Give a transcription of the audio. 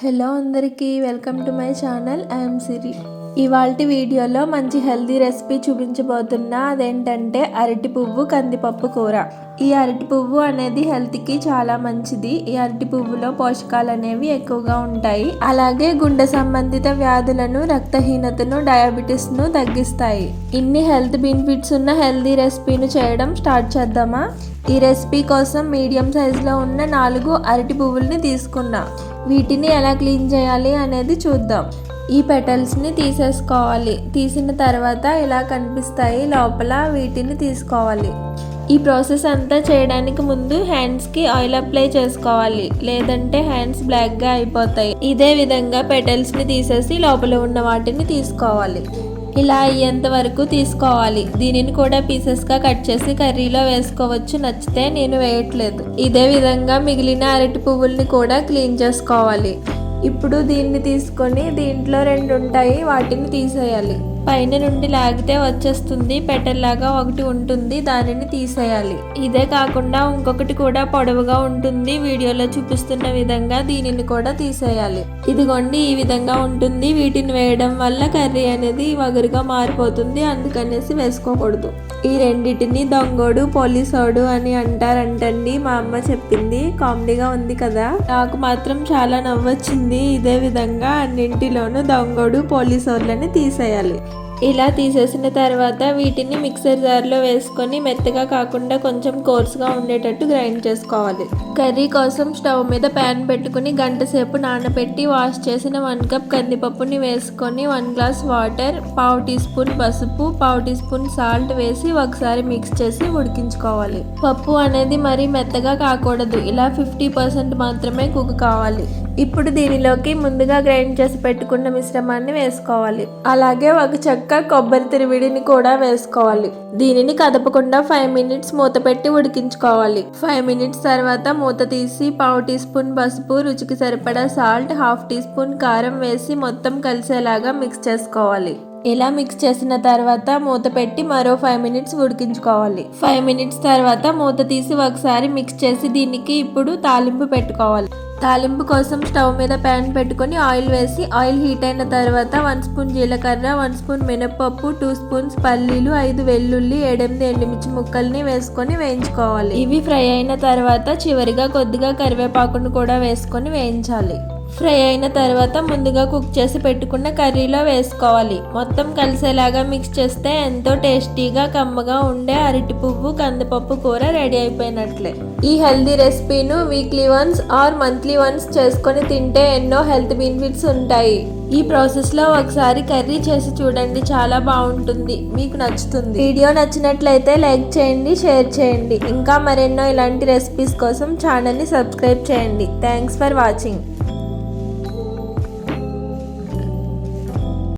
Hello అందరికీ welcome to my channel I'm Siri. ఇవాల్టి వీడియోలో మంచి హెల్తీ రెసిపీ చూపించబోతున్నా అదేంటంటే అరటి పువ్వు కందిపప్పు కూర. ఈ అరటి పువ్వు అనేది హెల్త్కి చాలా మంచిది. ఈ అరటి పువ్వులో పోషకాలు అనేవి ఎక్కువగా ఉంటాయి. అలాగే గుండె సంబంధిత వ్యాధులను రక్తహీనతను డయాబెటీస్ను తగ్గిస్తాయి. ఇన్ని హెల్త్ బెనిఫిట్స్ ఉన్న హెల్తీ రెసిపీని చేయడం స్టార్ట్ చేద్దామా? ఈ రెసిపీ కోసం మీడియం సైజులో ఉన్న నాలుగు అరటి పువ్వుల్ని తీసుకున్నా వీటిని ఎలా క్లీన్ చేయాలి అనేది చూద్దాం. ఈ పెటల్స్ని తీసేసుకోవాలి. తీసిన తర్వాత ఇలా కనిపిస్తాయి లోపల వీటిని తీసుకోవాలి. ఈ ప్రాసెస్ అంతా చేయడానికి ముందు హ్యాండ్స్కి ఆయిల్ అప్లై చేసుకోవాలి. లేదంటే హ్యాండ్స్ బ్లాక్గా అయిపోతాయి. ఇదే విధంగా పెటల్స్ని తీసేసి లోపల ఉన్న వాటిని తీసుకోవాలి. ఇలా అయ్యేంత వరకు తీసుకోవాలి. దీనిని కూడా పీసెస్గా కట్ చేసి కర్రీలో వేసుకోవచ్చు. నచ్చితే నేను వేయట్లేదు. ఇదే విధంగా మిగిలిన అరటి పువ్వుల్ని కూడా క్లీన్ చేసుకోవాలి. ఇప్పుడు దీన్ని తీసుకొని దీంట్లో రెండు ఉంటాయి వాటిని తీసేయాలి. పైన నుండి లాగితే వచ్చేస్తుంది పెటల్లాగా ఒకటి ఉంటుంది దానిని తీసేయాలి. ఇదే కాకుండా ఇంకొకటి కూడా పొడవుగా ఉంటుంది వీడియోలో చూపిస్తున్న విధంగా దీనిని కూడా తీసేయాలి. ఇదిగోండి ఈ విధంగా ఉంటుంది. వీటిని వేయడం వల్ల కర్రీ అనేది వగరుగా మారిపోతుంది అందుకనేసి వేసుకోకూడదు. ఈ రెండింటిని దొంగోడు పోలీసోడు అని అంటారంటండి మా అమ్మ చెప్పింది. కామెడీగా ఉంది కదా. నాకు మాత్రం చాలా నవ్వొచ్చింది. ఇదే విధంగా అన్నింటిలోనూ దొంగోడు పోలీసోళ్ళని తీసేయాలి. ఇలా తీసేసిన తర్వాత వీటిని మిక్సర్ జార్లో వేసుకొని మెత్తగా కాకుండా కొంచెం కోర్స్గా ఉండేటట్టు గ్రైండ్ చేసుకోవాలి. కర్రీ కోసం స్టవ్ మీద ప్యాన్ పెట్టుకుని గంట సేపు నానబెట్టి వాష్ చేసిన వన్ కప్ కందిపప్పుని వేసుకొని వన్ గ్లాస్ వాటర్ పావు టీ స్పూన్ పసుపు పావు టీ స్పూన్ సాల్ట్ వేసి ఒకసారి మిక్స్ చేసి ఉడికించుకోవాలి. పప్పు అనేది మరీ మెత్తగా కాకూడదు. ఇలా ఫిఫ్టీ పర్సెంట్ మాత్రమే కుక్ కావాలి. ఇప్పుడు దీనిలోకి ముందుగా గ్రైండ్ చేసి పెట్టుకున్న మిశ్రమాన్ని వేసుకోవాలి. అలాగే ఒక చెక్క కొబ్బరి తిరివిడిని కూడా వేసుకోవాలి. దీనిని కదపకుండా ఫైవ్ మినిట్స్ మూత పెట్టి ఉడికించుకోవాలి. ఫైవ్ మినిట్స్ తర్వాత మూత తీసి పావు టీ స్పూన్ పసుపు రుచికి సరిపడా సాల్ట్ హాఫ్ టీ స్పూన్ కారం వేసి మొత్తం కలిసేలాగా మిక్స్ చేసుకోవాలి. ఇలా మిక్స్ చేసిన తర్వాత మూత పెట్టి మరో ఫైవ్ మినిట్స్ ఉడికించుకోవాలి. ఫైవ్ మినిట్స్ తర్వాత మూత తీసి ఒకసారి మిక్స్ చేసి దీనికి ఇప్పుడు తాలింపు పెట్టుకోవాలి. తాలింపు కోసం స్టవ్ మీద ప్యాన్ పెట్టుకొని ఆయిల్ వేసి ఆయిల్ హీట్ అయిన తర్వాత వన్ స్పూన్ జీలకర్ర వన్ స్పూన్ మినపప్పు టూ స్పూన్స్ పల్లీలు ఐదు వెల్లుల్లి ఏడెనిమిది ఎండుమిర్చి ముక్కల్ని వేసుకొని వేయించుకోవాలి. ఇవి ఫ్రై అయిన తర్వాత చివరిగా కొద్దిగా కరివేపాకును కూడా వేసుకొని వేయించాలి. ఫ్రై అయిన తర్వాత ముందుగా కుక్ చేసి పెట్టుకున్న కర్రీలో వేసుకోవాలి. మొత్తం కలిసేలాగా మిక్స్ చేస్తే ఎంతో టేస్టీగా కమ్మగా ఉండే అరటి పువ్వు కందిపప్పు కూర రెడీ అయిపోయినట్లే. ఈ healthy రెసిపీను weekly once or monthly once చేసుకొని తింటే ఎన్నో హెల్త్ బెనిఫిట్స్ ఉంటాయి. ఈ ప్రాసెస్లో ఒకసారి కర్రీ చేసి చూడండి చాలా బాగుంటుంది. మీకు నచ్చుతుంది. వీడియో నచ్చినట్లయితే లైక్ చేయండి షేర్ చేయండి. ఇంకా మరెన్నో ఇలాంటి రెసిపీస్ కోసం ఛానల్ని సబ్స్క్రైబ్ చేయండి. Thanks for watching.